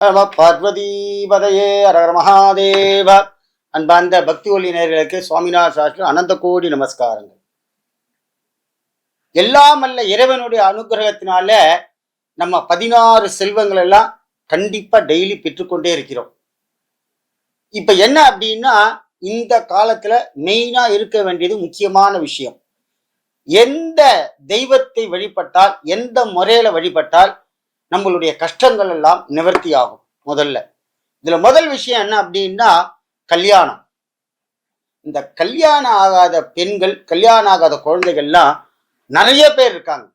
நம பார்வதி பதையே அரகர மகாதேவ. அன்பார்ந்த பக்தி ஒளி நேர்களுக்கு சுவாமிநாத சாஸ்திரி அனந்த கோடி நமஸ்காரங்கள். எல்லாம் அல்ல இறைவனுடைய அனுகிரகத்தினால நம்ம பதினாறு செல்வங்கள் எல்லாம் கண்டிப்பா டெய்லி பெற்றுக்கொண்டே இருக்கிறோம். இப்ப என்ன அப்படின்னா இந்த காலத்துல மெயினா இருக்க வேண்டியது முக்கியமான விஷயம். எந்த தெய்வத்தை வழிபட்டால் எந்த முறையில வழிபட்டால் நம்மளுடைய கஷ்டங்கள் எல்லாம் நிவர்த்தி ஆகும் முதல்ல. இதுல முதல் விஷயம் என்ன அப்படின்னா கல்யாணம். இந்த கல்யாணம் ஆகாத பெண்கள் கல்யாணம் ஆகாத குழந்தைகள்லாம் நிறைய பேர் இருக்காங்க.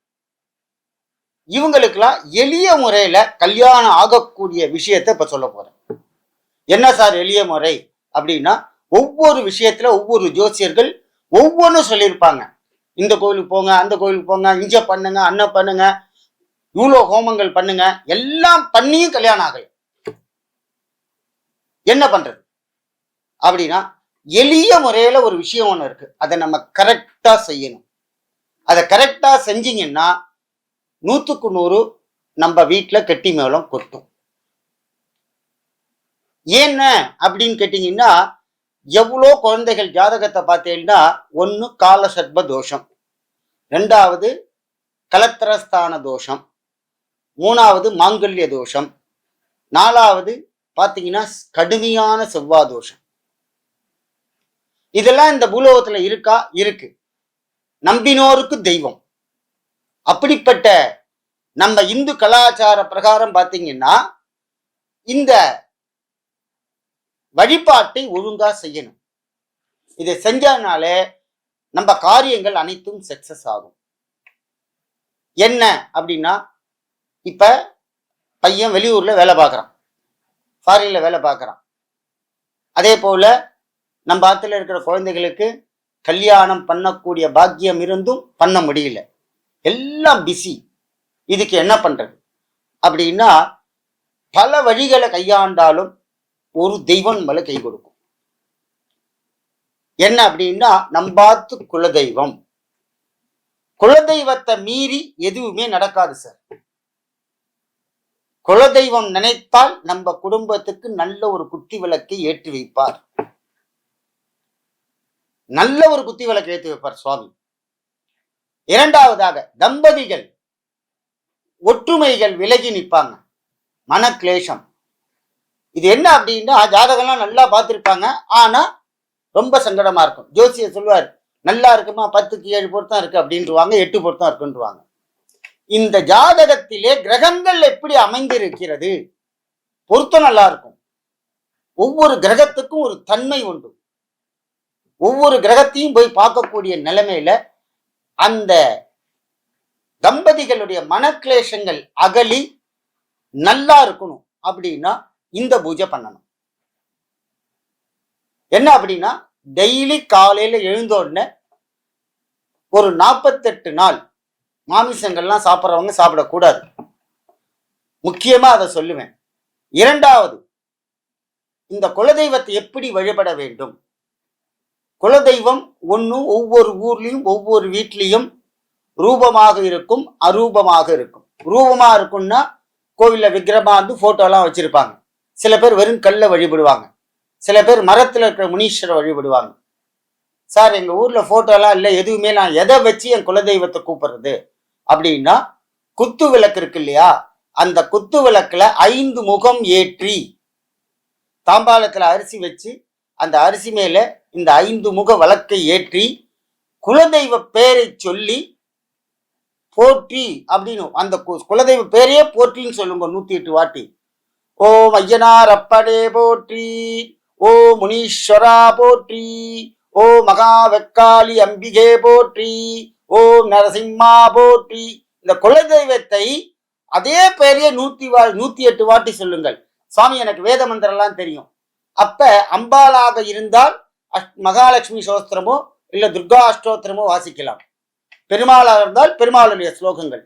இவங்களுக்கெல்லாம் எளிய முறையில கல்யாணம் ஆகக்கூடிய விஷயத்த இப்ப சொல்ல போறேன். என்ன சார் எளிய முறை அப்படின்னா ஒவ்வொரு விஷயத்துல ஒவ்வொரு ஜோசியர்கள் ஒவ்வொன்றும் சொல்லியிருப்பாங்க. இந்த கோயிலுக்கு போங்க அந்த கோயிலுக்கு போங்க இங்க பண்ணுங்க அண்ணன் பண்ணுங்க இவ்வளோ ஹோமங்கள் பண்ணுங்க எல்லாம் பண்ணியும் கல்யாணம் ஆகல. என்ன பண்றது? அப்படின்னா எளிய முறையில ஒரு விஷயம் ஒன்று இருக்கு. அதை நம்ம கரெக்டா செய்யணும். அதை கரெக்டா செஞ்சீங்கன்னா நூற்றுக்கு நூறு நம்ம வீட்டில் கெட்டி மேளம் கொட்டும். ஏன்ன அப்படின்னு கேட்டீங்கன்னா எவ்வளோ குழந்தைகள் ஜாதகத்தை பார்த்தீங்கன்னா ஒன்று கால சர்ப தோஷம். ரெண்டாவது கலத்திரஸ்தான தோஷம். மூணாவது மாங்கல்ய தோஷம். நாலாவது பார்த்தீங்கன்னா கடுமையான செவ்வாய் தோஷம். இதெல்லாம் இந்த பூலோகத்துல இருக்கா? இருக்கு. நம்பினோருக்கு தெய்வம். அப்படிப்பட்ட நம்ம இந்து கலாச்சார பிரகாரம் பார்த்தீங்கன்னா இந்த வழிபாட்டை ஒழுங்கா செய்யணும். இதை செஞ்சதுனால நம்ம காரியங்கள் அனைத்தும் சக்சஸ் ஆகும். என்ன அப்படின்னா இப்போ பையன் வெளியூர்ல வேலை பார்க்குறான். ஃபாரினில் வேலை பார்க்குறான். அதே போல நம்ம ஆற்றுல இருக்கிற குழந்தைகளுக்கு கல்யாணம் பண்ணக்கூடிய பாக்கியம் இருந்தும் பண்ண முடியல. எல்லாம் பிஸி இதுக்கு என்ன பண்றது? அப்படின்னா பல வழிகளை கையாண்டாலும் ஒரு தெய்வம் நம்மள கை கொடுக்கும். என்ன அப்படின்னா நம்பாத்து குலதெய்வம். குலதெய்வத்தை மீறி எதுவுமே நடக்காது சார். குலதெய்வம் நினைத்தால் நம்ம குடும்பத்துக்கு நல்ல ஒரு குத்தி விளக்கை ஏற்றி வைப்பார். நல்ல ஒரு குத்தி விளக்கு ஏற்றி வைப்பார் சுவாமி. இரண்டாவதாக தம்பதிகள் ஒற்றுமைகள் விலகி நிற்பாங்க. மன கிளேஷம் இது என்ன அப்படின்னா ஜாதகம்லாம் நல்லா பார்த்துருப்பாங்க. ஆனா ரொம்ப சங்கடமா இருக்கும். ஜோசியர் சொல்லுவார் நல்லா இருக்குமா? பத்துக்கு ஏழு பொருத்தம் இருக்கு அப்படின்றவாங்க எட்டு பொருத்தம் இருக்குன்றுவாங்க. இந்த ஜாதகத்திலே கிரகங்கள் எப்படி அமைந்திருக்கிறது? பொருத்தம் நல்லா இருக்கும் ஒவ்வொரு கிரகத்துக்கும் ஒரு தன்மை உண்டு. ஒவ்வொரு கிரகத்தையும் போய் பார்க்கக்கூடிய நிலைமையில அந்த தம்பதிகளுடைய மனக்லேஷங்கள் அகலி நல்லா இருக்கணும் அப்படின்னா இந்த பூஜை பண்ணணும். என்ன அப்படின்னா டெய்லி காலையில எழுந்த உடனே ஒரு நாற்பத்தெட்டு நாள் மாமிசங்கள்லாம் சாப்பிட்றவங்க சாப்பிடக்கூடாது. முக்கியமாக அதை சொல்லுவேன். இரண்டாவது இந்த குலதெய்வத்தை எப்படி வழிபட வேண்டும்? குலதெய்வம் ஒன்று ஒவ்வொரு ஊர்லேயும் ஒவ்வொரு வீட்லேயும் ரூபமாக இருக்கும் அரூபமாக இருக்கும். ரூபமாக இருக்கும்னா கோவிலில் விக்கிரமாக வந்து ஃபோட்டோலாம் வச்சுருப்பாங்க. சில பேர் வெறும் கல்லை வழிபடுவாங்க. சில பேர் மரத்தில் இருக்கிற முனீஸ்வரை வழிபடுவாங்க. சார் எங்கள் ஊரில் ஃபோட்டோலாம் இல்லை எதுவுமே நான் எதை வச்சு என் குலதெய்வத்தை கூப்பிட்றது? அப்படின்னா குத்து விளக்கு இருக்கு இல்லையா? அந்த குத்து விளக்குல ஐந்து முகம் ஏற்றி தாம்பாளத்துல அரிசி வச்சு அந்த அரிசி மேல இந்த ஐந்து முக விளக்கை ஏற்றி குலதெய்வ பேரை சொல்லி போற்றி அப்படின்னு அந்த கு- குலதெய்வ பேரையே போற்றின்னு சொல்லுங்க நூத்தி எட்டு வாட்டி. ஓ ஐயனார் அப்படே போற்றி ஓ முனீஸ்வரா போற்றி ஓ மகா வெக்காளி அம்பிகே போற்றி ஓம் நரசிம்மா போற்றி. இந்த குலதெய்வத்தை அதே பேரையே நூத்தி வா நூத்தி எட்டு வாட்டி சொல்லுங்கள். சுவாமி எனக்கு வேத மந்திரம்லாம் தெரியும். அப்ப அம்பாளாக இருந்தால் அஷ்- மகாலட்சுமி சோஸ்திரமோ இல்ல துர்கா அஷ்டோத்திரமோ வாசிக்கலாம். பெருமாளாக இருந்தால் பெருமாளுடைய ஸ்லோகங்கள்.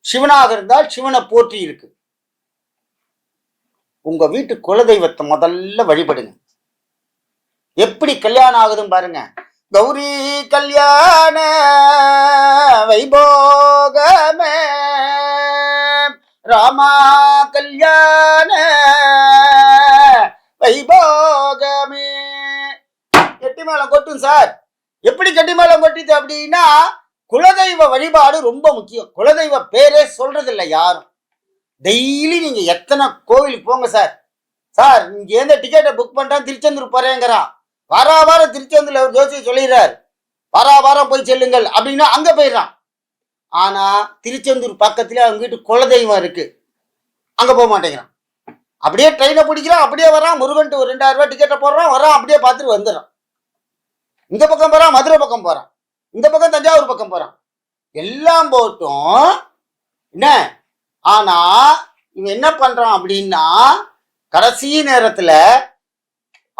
சிவனாக இருந்தால் சிவனை போற்றி இருக்கு. உங்க வீட்டு குலதெய்வத்தை முதல்ல வழிபடுங்க. எப்படி கல்யாணம் ஆகுதுன்னு பாருங்க. கௌரி கல்யாண வைபோகமே. ராமா கல்யாண வைபோகமே. கெட்டி மேளம் கொட்டும் சார். எப்படி கெட்டி மேளம் கொட்டிது அப்படின்னா குலதெய்வ வழிபாடு ரொம்ப முக்கியம். குலதெய்வ பேரே சொல்றது இல்லை யாரும். டெய்லி நீங்க எத்தனை கோவிலுக்கு போங்க சார். சார் இங்க எந்த டிக்கெட்டை புக் பண்றேன் திருச்செந்தூர் போறேங்கிறான். வாரா வாரம் திருச்செந்தூர்ல ஒரு ஜோசியை சொல்லிடுறாரு. வாரா வாரம் போய் செல்லுங்கள். அப்படின்னா அங்க போயிடுறான். ஆனா திருச்செந்தூர் பக்கத்துல அவங்க வீட்டு குலதெய்வம் இருக்கு. அங்க போக மாட்டேங்கிறான். அப்படியே ட்ரெயினை பிடிக்கிறான் அப்படியே வரான். முருகன்ட்டு ஒரு ரெண்டாயிரம் ரூபாய் டிக்கெட்டை போடுறான் வரான் அப்படியே பார்த்துட்டு வந்துடுறான். இந்த பக்கம் போறான் மதுரை பக்கம் போறான். இந்த பக்கம் தஞ்சாவூர் பக்கம் போறான். எல்லாம் போட்டும். என்ன? ஆனா இவன் என்ன பண்றான் அப்படின்னா கடைசி நேரத்துல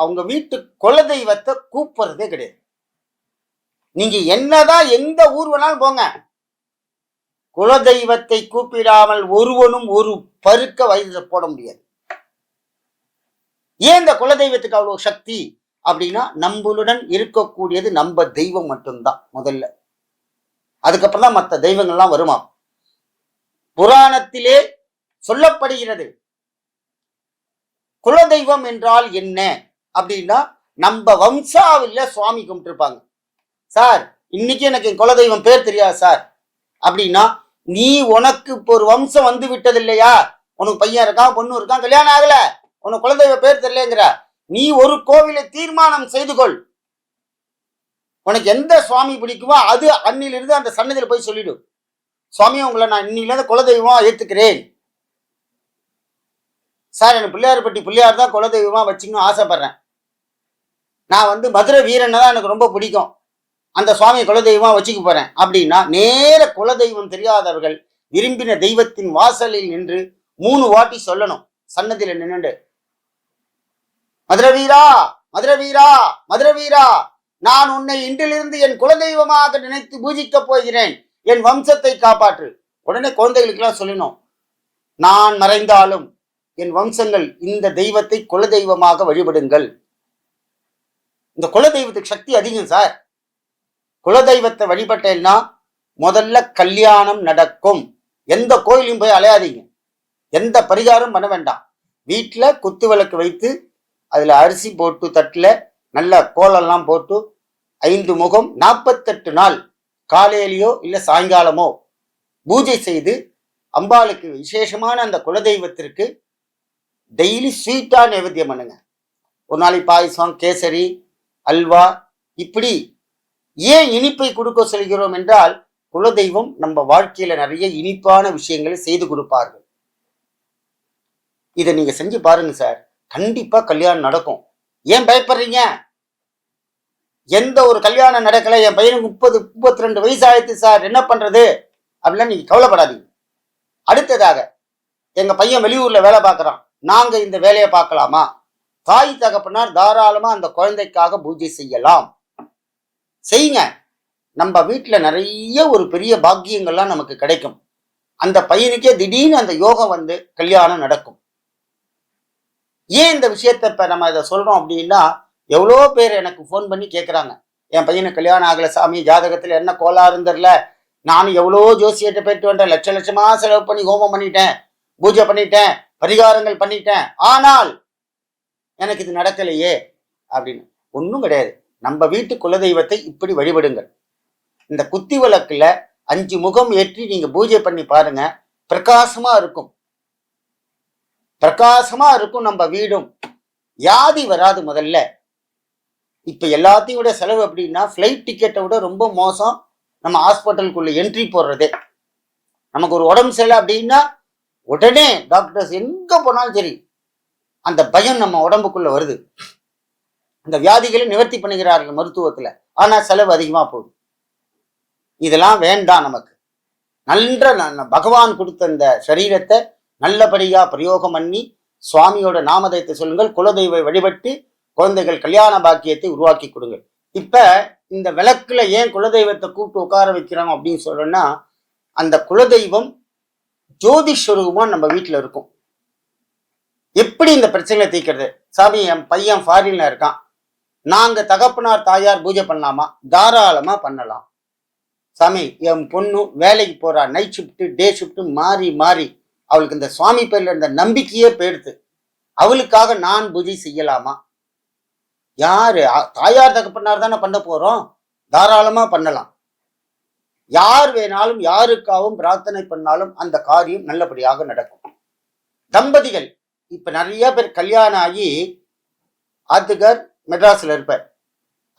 அவங்க வீட்டு குலதெய்வத்தை கூப்பிடுறதே கிடையாது. நீங்க என்னதான் எந்த ஊர் வேணாலும் போங்க. குலதெய்வத்தை கூப்பிடாமல் ஒருவனும் ஒரு பருக்க வயதுல போட முடியாது. ஏன் இந்த குலதெய்வத்துக்கு அவ்வளவு சக்தி? அப்படின்னா நம்மளுடன் இருக்கக்கூடியது நம்ம தெய்வம் மட்டும்தான் முதல்ல. அதுக்கப்புறம் தான் மற்ற தெய்வங்கள்லாம் வருமா? புராணத்திலே சொல்லப்படுகிறது. குலதெய்வம் என்றால் என்ன? அப்படின்னா நம்ம வம்சாவில சுவாமி கும்பிட்டுருப்பாங்க. சார் இன்னைக்கு எனக்கு என் குலதெய்வம் பேர் தெரியாது சார். அப்படின்னா நீ உனக்கு இப்போ ஒரு வம்சம் வந்து விட்டது இல்லையா உனக்கு பையன் இருக்கான் பொண்ணு இருக்கான் கல்யாணம் ஆகல. உனக்கு குலதெய்வ பேர் தெரியலங்கிற. நீ ஒரு கோவிலை தீர்மானம் செய்து கொள். உனக்கு எந்த சுவாமி பிடிக்குமோ அது அன்னிலிருந்து அந்த சன்னதியில் போய் சொல்லிடு. சுவாமி உங்களை நான் இன்னிலிருந்து குலதெய்வம் ஏத்துக்கிறேன். சார் எனக்கு பிள்ளையார்பட்டி பிள்ளையார் தான் குலதெய்வமாக வச்சுக்கணும் ஆசைப்பட்றேன். நான் வந்து மதுரை வீரனை தான் எனக்கு ரொம்ப பிடிக்கும். அந்த சுவாமியை குலதெய்வமாக வச்சுக்க போகிறேன் அப்படின்னா நேர குலதெய்வம் தெரியாதவர்கள் விரும்பின தெய்வத்தின் வாசலில் நின்று மூணு வாட்டி சொல்லணும். சன்னதியில் நின்னுண்டு. மதுரை வீரா மதுரை வீரா மதுரை வீரா நான் உன்னை இன்றிலிருந்து என் குலதெய்வமாக நினைத்து பூஜிக்கப் போகிறேன். என் வம்சத்தை காப்பாற்று. உடனே குழந்தைகளுக்கெல்லாம் சொல்லணும் நான் மறைந்தாலும் என் வம்சங்கள் இந்த தெய்வத்தை குலதெய்வமாக வழிபடுங்கள். இந்த குலதெய்வத்துக்கு சக்தி அதிகம் சார். குலதெய்வத்தை வழிபட்டேன்னா முதல்ல கல்யாணம் நடக்கும். எந்த கோயிலையும் போய் அலையாதீங்க. எந்த பரிகாரம் பண்ண வேண்டாம். வீட்டில் குத்து விளக்கு வைத்து அதில் அரிசி போட்டு தட்டில் நல்ல கோலம்லாம் போட்டு ஐந்து முகம் நாற்பத்தெட்டு நாள் காலையிலையோ இல்லை சாயங்காலமோ பூஜை செய்து அம்பாளுக்கு விசேஷமான அந்த குலதெய்வத்திற்கு டெய்லி ஸ்வீட்டாக நைவேத்தியம் பண்ணுங்க. ஒரு நாளைக்கு பாயசம் கேசரி அல்வா இப்படி ஏன் இனிப்பை கொடுக்க சொல்கிறோம் என்றால் குலதெய்வம் நம்ம வாழ்க்கையில நிறைய இனிப்பான விஷயங்களை செய்து கொடுப்பார்கள். இதை நீங்க செஞ்சு பாருங்க சார். கண்டிப்பா கல்யாணம் நடக்கும். ஏன் பயப்படுறீங்க? எந்த ஒரு கல்யாணம் நடக்கல என் பையனுக்கு முப்பது முப்பத்தி ரெண்டு வயசு ஆயிடுச்சு சார். என்ன பண்றது? அப்படிலாம் நீங்க கவலைப்படாதீங்க. அடுத்ததாக எங்க பையன் வெளியூர்ல வேலை பார்க்கறான். நாங்க இந்த வேலையை பார்க்கலாமா? தாய் தகப்பனார் தாராளமா அந்த குழந்தைக்காக பூஜை செய்யலாம். செய்யுங்க நம்ம வீட்டுல நிறைய ஒரு பெரிய பாக்கியங்கள்லாம் நமக்கு கிடைக்கும். அந்த பையனுக்கே திடீர்னு அந்த யோகம் வந்து கல்யாணம் நடக்கும். ஏன் இந்த விஷயத்த இப்ப நம்ம இதை சொல்றோம் அப்படின்னா எவ்வளோ பேர் எனக்கு ஃபோன் பண்ணி கேட்குறாங்க என் பையனுக்கு கல்யாணம் ஆகலை சாமி ஜாதகத்தில் என்ன கோளாறுன்னு தெரில நானும் எவ்வளோ ஜோசியத்தை போயிட்டு வந்தேன். லட்ச லட்சமாக செலவு பண்ணி ஹோமம் பண்ணிட்டேன். பூஜை பண்ணிட்டேன். பரிகாரங்கள் பண்ணிட்டேன். ஆனால் எனக்கு இது நடக்கலையே அப்படின்னு. ஒன்றும் கிடையாது. நம்ம வீட்டு குலதெய்வத்தை இப்படி வழிபடுங்கள். இந்த குத்தி விளக்குல அஞ்சு முகம் ஏற்றி நீங்க பூஜை பண்ணி பாருங்க. பிரகாசமா இருக்கும். பிரகாசமா இருக்கும் நம்ம வீடும். வியாதி வராது முதல்ல. இப்ப எல்லாத்தையும் விட செலவு அப்படின்னா ஃப்ளைட் டிக்கெட்டை விட ரொம்ப மோசம். நம்ம ஹாஸ்பிட்டலுக்குள்ள என்ட்ரி போடுறதே. நமக்கு ஒரு உடம்பு சரியில்லை அப்படின்னா உடனே டாக்டர்ஸ் எங்க போனாலும் சரி அந்த பயம் நம்ம உடம்புக்குள்ள வருது. அந்த வியாதிகளை நிவர்த்தி பண்ணுகிறார்கள் மருத்துவத்துல. ஆனா செலவு அதிகமா போகுது. இதெல்லாம் வேண்டாம் நமக்கு. நன்ற ந- பகவான் கொடுத்த அந்த சரீரத்தை நல்லபடியா பிரயோகம் பண்ணி சுவாமியோட நாமதயத்தை சொல்லுங்கள் குலதெய்வ வழிபட்டு குழந்தைகள் கல்யாண பாக்கியத்தை உருவாக்கி கொடுங்கள். இப்ப இந்த விளக்குல ஏன் குலதெய்வத்தை கூப்பிட்டு உட்கார வைக்கிறோம் அப்படின்னு சொல்றோம்னா அந்த குலதெய்வம் ஜோதிஸ்வரூபமா நம்ம வீட்டுல இருக்கும். எப்படி இந்த பிரச்சனையை தீர்க்கிறது? சாமி என் பையன் ஃபாரின்ல இருக்கான். நாங்க தகப்பனார் தாயார் பூஜை பண்ணலாமா? தாராளமா பண்ணலாம். சாமி என் பொண்ணு வேலைக்கு போறா. நைட் ஷிஃப்ட் டே ஷிஃப்ட் மாறி மாறி அவளுக்கு இந்த சுவாமி பேர்ல இருந்த நம்பிக்கையே போயிடுது. அவளுக்காக நான் பூஜை செய்யலாமா? யாரு? தாயார் தகப்பனார் தானே பண்ண போறோம். தாராளமா பண்ணலாம். யார் வேணாலும் யாருக்காகவும் பிரார்த்தனை பண்ணாலும் அந்த காரியம் நல்லபடியாக நடக்கும். தம்பதிகள் இப்ப நிறைய பேர் கல்யாணம் ஆகி ஆத்துக்கார் மெட்ராஸ்ல இருப்பார்.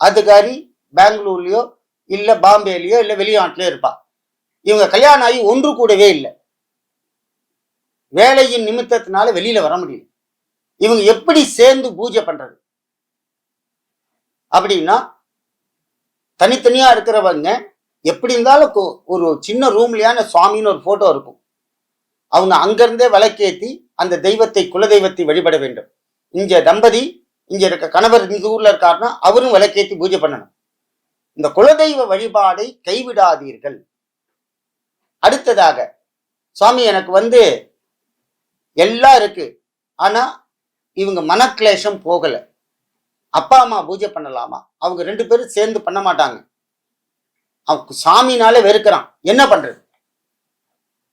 ஆத்துக்காரி பெங்களூர்லயோ இல்ல பாம்பேலயோ இல்ல வெளிநாட்டிலயோ இருப்பா. இவங்க கல்யாணம் ஆகி ஒன்று கூடவே இல்லை. வேலையின் நிமித்தத்தினால வெளியில வர முடியல. இவங்க எப்படி சேர்ந்து பூஜை பண்றது? அப்படின்னா தனித்தனியா இருக்கிறவங்க எப்படி இருந்தாலும் ஒரு சின்ன ரூம்லயான சுவாமின்னு ஒரு போட்டோ இருக்கும். அவங்க அங்கிருந்தே விளக்கேத்தி அந்த தெய்வத்தை குலதெய்வத்தை வழிபட வேண்டும். இங்க தம்பதி இங்க இருக்க கணவர் இந்த ஊர்ல இருக்காருன்னா அவரும் விளக்கேத்தி பூஜை பண்ணணும். இந்த குலதெய்வ வழிபாடை கைவிடாதீர்கள். அடுத்ததாக சுவாமி எனக்கு வந்து எல்லாம் இருக்கு. ஆனா இவங்க மனக்லேஷம் போகல. அப்பா அம்மா பூஜை பண்ணலாமா? அவங்க ரெண்டு பேரும் சேர்ந்து பண்ண மாட்டாங்க. அவன் சாமினாலே வெறுக்கிறான். என்ன பண்றது?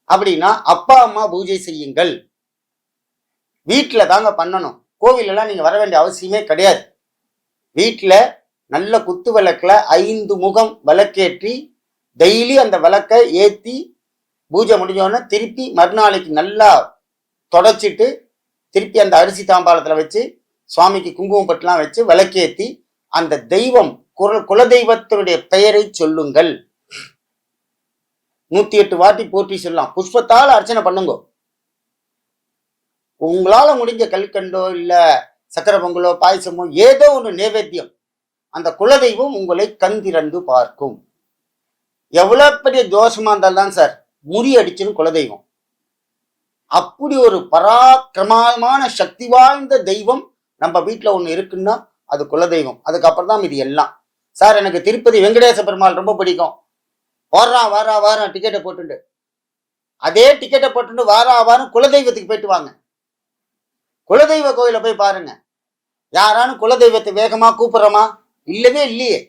அப்படின்னா அப்பா அம்மா பூஜை செய்யுங்கள். வீட்டுல தாங்க பண்ணணும். கோவிலெல்லாம் நீங்கள் நீங்க வர வேண்டிய அவசியமே கிடையாது. வீட்டுல நல்ல குத்து விளக்குல ஐந்து முகம் விளக்கேற்றி டெய்லி அந்த விளக்கை ஏத்தி பூஜை முடிஞ்சோடனே திருப்பி மறுநாளைக்கு நல்லா தொடச்சிட்டு திருப்பி அந்த அரிசி தாம்பாளத்தில் வச்சு சுவாமிக்கு குங்குமம் பட்டுலாம் வச்சு விளக்கேற்றி அந்த தெய்வம் குல குலதெய்வத்தினுடைய பெயரை சொல்லுங்கள். நூத்தி எட்டு வாட்டி போற்றி சொல்லலாம். புஷ்பத்தால் அர்ச்சனை பண்ணுங்க. உங்களால முடிஞ்ச கல்கண்டோ இல்ல சக்கரை பொங்கலோ பாயசமோ ஏதோ ஒன்று நைவேத்தியம். அந்த குலதெய்வம் உங்களை கண்திறந்து பார்க்கும். எவ்வளவு பெரிய தோஷமா இருந்தால்தான் சார் முறியடிச்சிடும் குலதெய்வம். அப்படி ஒரு பராக்கிரமமான சக்தி வாய்ந்த தெய்வம் நம்ம வீட்டில் ஒன்று இருக்குன்னா அது குலதெய்வம். அதுக்கப்புறம் தான் இது எல்லாம். சார் எனக்கு திருப்பதி வெங்கடேச பெருமாள் ரொம்ப பிடிக்கும். வாரான் வாரா வாரம் டிக்கெட்டை போட்டுண்டு. அதே டிக்கெட்டை போட்டுண்டு வாரா வாரம் குலதெய்வத்துக்கு போயிட்டு வாங்க. குலதெய்வ கோயிலை போய் பாருங்க. யாரானு குலதெய்வத்தை வேகமா கூப்பிடுறோமா? இல்லவே இல்லையே.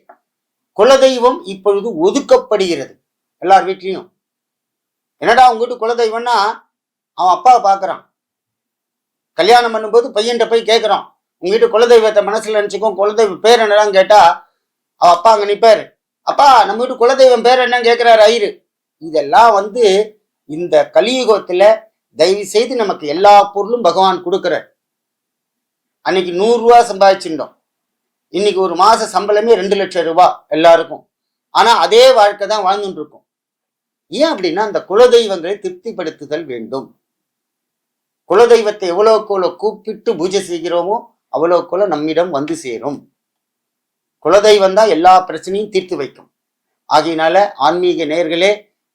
குலதெய்வம் இப்பொழுது ஒதுக்கப்படுகிறது. எல்லார் வீட்லேயும். என்னடா உங்க வீட்டு குலதெய்வம்னா? அவன் அப்பாவை பார்க்குறான் கல்யாணம் பண்ணும்போது பையன்கிட்ட போய் கேட்குறான் உங்ககிட்ட வீட்டு குலதெய்வத்தை மனசில் நினச்சிக்கும் குலதெய்வ பேர் என்னடான்னு கேட்டால் அவ அப்பா அங்க நிப்பாரு. அப்பா நம்ம வீட்டு குலதெய்வம் பேர் என்னன்னு கேட்கிறாரு ஐயரு. இதெல்லாம் வந்து இந்த கலியுகத்துல தயவு செய்து நமக்கு எல்லா பொருளும் பகவான் கொடுக்குறார். அன்னைக்கு நூறு ரூபா சம்பாதிச்சிருந்தோம். இன்னைக்கு ஒரு மாச சம்பளமே ரெண்டு லட்சம் ரூபாய் எல்லாருக்கும். ஆனா அதே வாழ்க்கை தான் வாழ்ந்துட்டு இருக்கும் ஏன் அப்படின்னா அந்த குலதெய்வங்களை திருப்திப்படுத்துதல் வேண்டும். குலதெய்வத்தை எவ்வளவுக்கு கூப்பிட்டு பூஜை செய்கிறோமோ அவ்வளோக்குள்ள நம்மிடம் வந்து சேரும். குலதெய்வம் தான் எல்லா பிரச்சனையும் தீர்த்து வைக்கும். ஆகையினால ஆன்மீக நேர்களே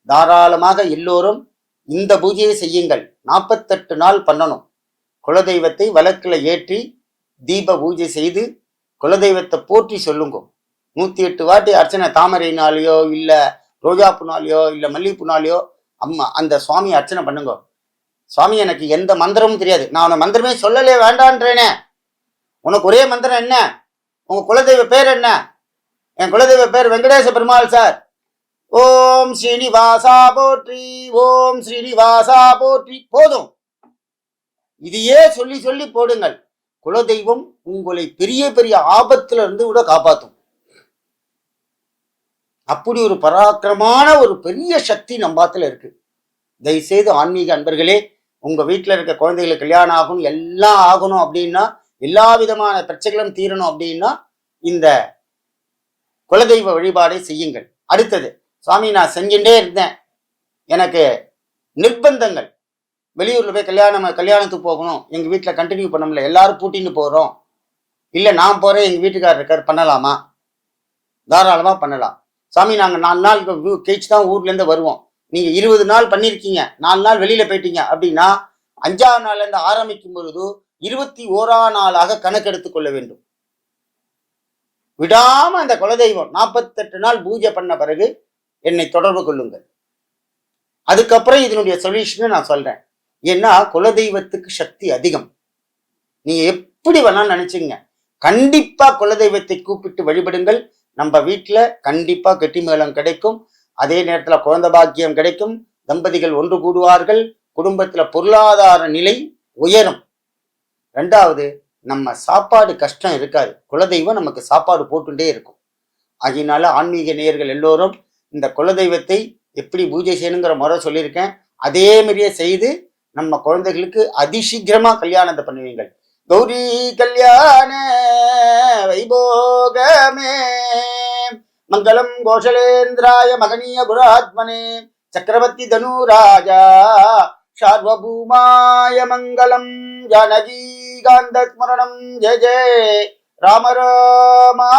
தாராளமாக எல்லோரும் இந்த பூஜையை செய்யுங்கள். நாற்பத்தெட்டு நாள் பண்ணணும். குலதெய்வத்தை வழக்கில் ஏற்றி தீப பூஜை செய்து குலதெய்வத்தை போற்றி சொல்லுங்க. நூற்றி எட்டு வாட்டி அர்ச்சனை தாமரைனாலேயோ ரோஜா ரோஜாப்புனாலேயோ இல்லை மல்லிகைப்பூனாலேயோ அம்மா அந்த சுவாமி அர்ச்சனை பண்ணுங்க. சுவாமி எனக்கு எந்த மந்திரமும் தெரியாது. நான் உன மந்திரமே சொல்லலே வேண்டான்றேனே. உனக்கு ஒரே மந்திரம் என்ன? உங்க குலதெய்வ பேர் என்ன? என் குலதெய்வ பேர் வெங்கடேச பெருமாள் சார். ஓம் ஸ்ரீனிவாசா போற்றி ஓம் ஸ்ரீனிவாசா போற்றி. போதும். இதையே சொல்லி சொல்லி போடுங்கள். குலதெய்வம் உங்களை பெரிய பெரிய ஆபத்துல இருந்து கூட காப்பாத்தும். அப்படி ஒரு பராக்கிரமான ஒரு பெரிய சக்தி நம்பாத்துல இருக்கு. தயவுசெய்து ஆன்மீக அன்பர்களே உங்க வீட்டில் இருக்க குழந்தைகளுக்கு கல்யாணம் ஆகணும் எல்லாம் ஆகணும் அப்படின்னா எல்லா விதமான பிரச்சனைகளும் தீரணும் அப்படின்னா இந்த குலதெய்வ வழிபாடை செய்யுங்கள். அடுத்தது சுவாமி நான் செஞ்சுட்டே இருந்தேன். எனக்கு நிர்பந்தங்கள். வெளியூர்ல போய் கல்யாணம் கல்யாணத்துக்கு போகணும். எங்க வீட்டில் கண்டினியூ பண்ண முடியல. எல்லாரும் பூட்டின்னு போறோம். இல்ல நான் போறேன். எங்க வீட்டுக்காரர் இருக்கார். பண்ணலாமா? தாராளமா பண்ணலாம். சாமி நாங்கள் நாலு நாள் கழிச்சு தான் ஊர்ல இருந்து வருவோம். நீங்க இருபது நாள் பண்ணிருக்கீங்க. நாலு நாள் வெளியில போயிட்டீங்க அப்படின்னா அஞ்சாவது நாள்ல இருந்து ஆரம்பிக்கும் பொழுது இருபத்தி ஓரா நாளாக கணக்கெடுத்துக் கொள்ள வேண்டும். விடாம அந்த குலதெய்வம் நாற்பத்தெட்டு நாள் பூஜை பண்ண பிறகு என்னை தொடர்பு கொள்ளுங்கள். அதுக்கப்புறம் இதனுடைய சொல்யூஷனை நான் சொல்றேன். ஏன்னா குலதெய்வத்துக்கு சக்தி அதிகம். நீங்க எப்படி வேணாலும் நினைச்சுங்க. கண்டிப்பா குலதெய்வத்தை கூப்பிட்டு வழிபடுங்கள். நம்ம வீட்டுல கண்டிப்பா கெட்டி மேளம் கிடைக்கும். அதே நேரத்துல குழந்தை பாக்கியம் கிடைக்கும். தம்பதிகள் ஒன்று கூடுவார்கள். குடும்பத்துல பொருளாதார நிலை உயரும். ரெண்டாவது நம்ம சாப்பாடு கஷ்டம் இருக்காது. குலதெய்வம் நமக்கு சாப்பாடு போட்டுட்டே இருக்கும். அதனால ஆன்மீக நேயர்கள் எல்லோரும் இந்த குலதெய்வத்தை எப்படி பூஜை செய்யணுங்கிற முறை சொல்லியிருக்கேன். அதே மாதிரியே செய்து நம்ம குழந்தைகளுக்கு அதிசீக்கிரமா கல்யாணத்தை பண்ணுவீங்கள். கௌரி கல்யாண வைபோகமே. மங்களம் கோஷலேந்திராய மகனீய குராத்மனே. சக்கரவர்த்தி தனுராஜா. சார்வபூமாய மங்களம். ஜானகீகாந்த ஸ்மரணம். ஜெய ஜெய. ராம ராமா.